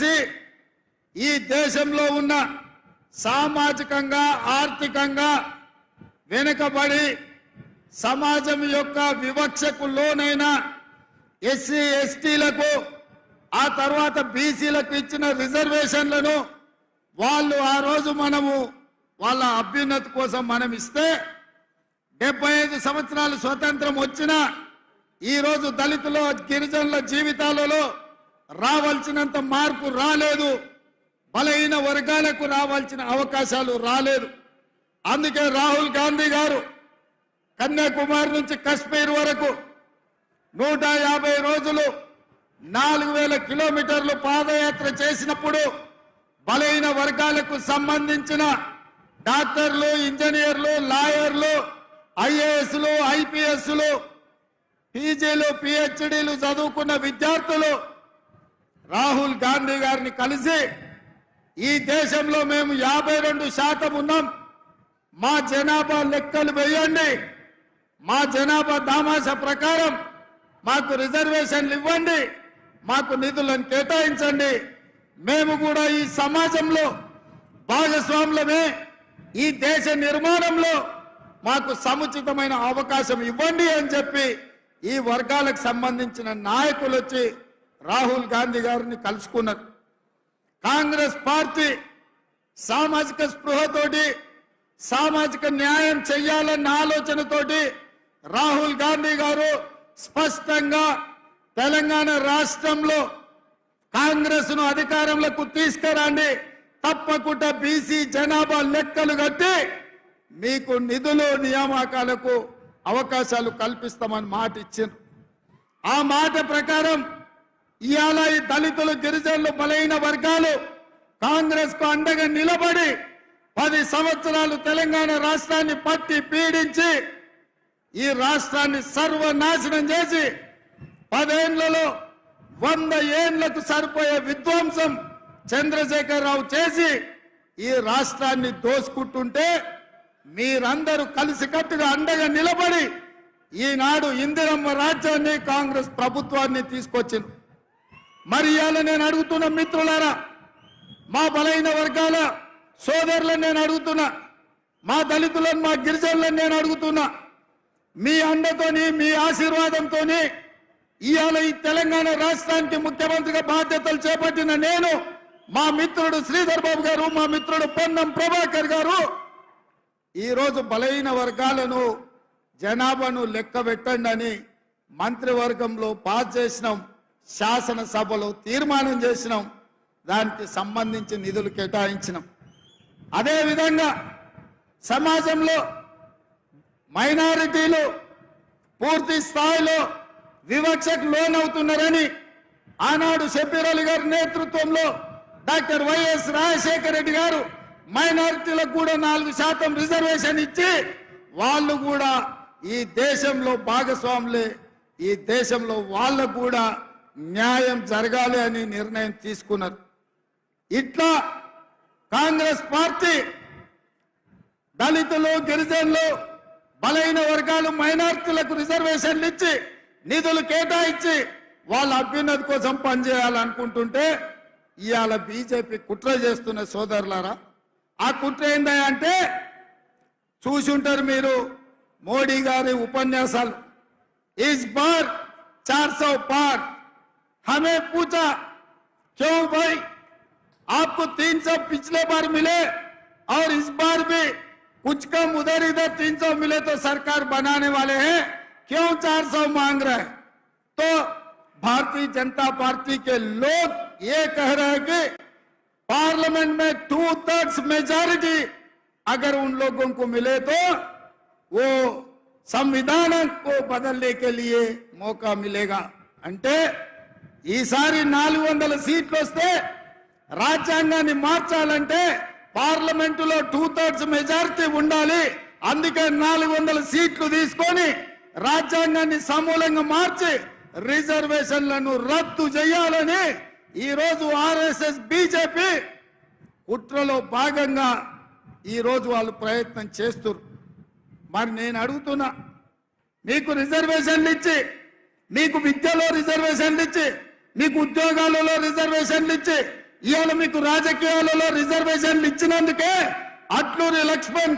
కలిసి ఈ దేశంలో ఉన్న సామాజికంగా ఆర్థికంగా వెనుకబడి సమాజం యొక్క వివక్షకు లోనైన ఎస్సీ ఎస్టీలకు ఆ తర్వాత బీసీలకు ఇచ్చిన రిజర్వేషన్లను వాళ్ళు ఆ రోజు మనము వాళ్ళ అభ్యున్నతి కోసం మనం ఇస్తే డెబ్బై ఐదు సంవత్సరాలు స్వతంత్రం వచ్చినా ఈ రోజు దళితుల గిరిజనుల జీవితాలలో రావాల్సినంత మార్పు రాలేదు. బలహీన వర్గాలకు రావాల్సిన అవకాశాలు రాలేదు. అందుకే రాహుల్ గాంధీ గారు కన్యాకుమారి నుంచి కశ్మీర్ వరకు నూట యాభై రోజులు నాలుగు వేల కిలోమీటర్లు పాదయాత్ర చేసినప్పుడు బలహీన వర్గాలకు సంబంధించిన డాక్టర్లు ఇంజనీర్లు లాయర్లు ఐఏఎస్లు ఐపీఎస్లు పీజీలు పిహెచ్డీలు చదువుకున్న విద్యార్థులు రాహుల్ గాంధీ గారిని కలిసి ఈ దేశంలో మేము యాభై రెండు శాతం ఉన్నాం. మా జనాభా లెక్కలు వేయండి. మా జనాభా దామాష ప్రకారం మాకు రిజర్వేషన్లు ఇవ్వండి. మాకు నిధులను కేటాయించండి. మేము కూడా ఈ సమాజంలో భాగస్వాములమే. ఈ దేశ నిర్మాణంలో మాకు సముచితమైన అవకాశం ఇవ్వండి అని చెప్పి ఈ వర్గాలకు సంబంధించిన నాయకులు వచ్చి రాహుల్ గాంధీ గారిని కలుసుకున్నారు. కాంగ్రెస్ పార్టీ సామాజిక స్పృహతోటి సామాజిక న్యాయం చెయ్యాలన్న ఆలోచనతోటి రాహుల్ గాంధీ గారు స్పష్టంగా తెలంగాణ రాష్ట్రంలో కాంగ్రెస్ను అధికారంలోకి తీసుకురండి. తప్పకుండా బీసీ జనాభా లెక్కలు కట్టి మీకు నిధులు నియామకాలకు అవకాశాలు కల్పిస్తామని మాట ఇచ్చారు ఆ మాట ప్రకారం ఇవాళ ఈ దళితులు గిరిజనులు బలైన వర్గాలు కాంగ్రెస్కు అండగా నిలబడి పది సంవత్సరాలు తెలంగాణ రాష్ట్రాన్ని పట్టి పీడించి ఈ రాష్ట్రాన్ని సర్వనాశనం చేసి పదేండ్లలో వంద ఏండ్లకు సరిపోయే విధ్వంసం చంద్రశేఖరరావు చేసి ఈ రాష్ట్రాన్ని దోసుకుంటుంటే మీరందరూ కలిసికట్టుగా అండగా నిలబడి ఈనాడు ఇందిరమ్మ రాజ్యాన్ని కాంగ్రెస్ ప్రభుత్వాన్ని తీసుకొచ్చింది మరి ఇవాళ నేను అడుగుతున్న మిత్రులారా మా బలైన వర్గాల సోదరులను నేను అడుగుతున్నా మా దళితులను మా గిరిజనులను నేను అడుగుతున్నా మీ అండతోని మీ ఆశీర్వాదంతోని ఇవాళ ఈ తెలంగాణ రాష్ట్రానికి ముఖ్యమంత్రిగా బాధ్యతలు చేపట్టిన నేను మా మిత్రుడు శ్రీధర్ బాబు గారు మా మిత్రుడు పొన్నం ప్రభాకర్ గారు ఈరోజు బలహీన వర్గాలను జనాభాను లెక్క పెట్టండి అని మంత్రివర్గంలో పాస్ చేసినాం. శాసనసభలో తీర్మానం చేసినాం. దానికి సంబంధించి నిధులు కేటాయించినాం. అదేవిధంగా సమాజంలో మైనారిటీలు పూర్తి స్థాయిలో వివక్షకు లోనవుతున్నారని ఆనాడు షబ్బీర్ గారి నేతృత్వంలో డాక్టర్ వైఎస్ రాజశేఖర రెడ్డి గారు మైనారిటీలకు కూడా నాలుగు శాతం రిజర్వేషన్ ఇచ్చి వాళ్ళు కూడా ఈ దేశంలో భాగస్వాములే ఈ దేశంలో వాళ్ళకు కూడా న్యాయం జరగాలి అని నిర్ణయం తీసుకున్నారు. ఇట్లా కాంగ్రెస్ పార్టీ దళితులు గిరిజనులు బలహీన వర్గాలు మైనార్టీలకు రిజర్వేషన్లు ఇచ్చి నిధులు కేటాయించి వాళ్ళ అభ్యున్నతి కోసం పనిచేయాలనుకుంటుంటే ఇవాళ బీజేపీ కుట్ర చేస్తున్న సోదరులారా ఆ కుట్ర ఏంటంటే చూసుంటారు మీరు మోడీ గారి ఉపన్యాసాలు. ఈజ్ బార్ చార్ సౌ పార్ हमें पूछा, क्यों भाई, आपको तीन सौ पिछले बार मिले और इस बार भी कुछ कम उधर इधर तीन सौ मिले तो सरकार बनाने वाले हैं? क्यों चार सौ मांग रहे? हैं तो भारतीय जनता पार्टी के लोग ये कह रहे हैं कि पार्लियामेंट में टू थर्ड्स मेजोरिटी अगर उन लोगों को मिले तो वो संविधान को बदलने के लिए मौका मिलेगा। अंटे ఈసారి నాలుగు వందల సీట్లు వస్తే రాజ్యాంగాన్ని మార్చాలంటే పార్లమెంటులో టూ థర్డ్స్ మెజారిటీ ఉండాలి. అందుకే నాలుగు వందల సీట్లు తీసుకొని రాజ్యాంగాన్ని సమూలంగా మార్చి రిజర్వేషన్లను రద్దు చేయాలని ఈ రోజు ఆర్ఎస్ఎస్ బీజేపీ కుట్రలో భాగంగా ఈ రోజు వాళ్ళు ప్రయత్నం చేస్తున్నారు మరి నేను అడుగుతున్నా మీకు రిజర్వేషన్లు ఇచ్చి మీకు విద్యలో రిజర్వేషన్లు ఇచ్చి మీకు ఉద్యోగాలలో రిజర్వేషన్లు ఇచ్చి ఇవాళ మీకు రాజకీయాలలో రిజర్వేషన్లు ఇచ్చినందుకే అట్లూరి లక్ష్మణ్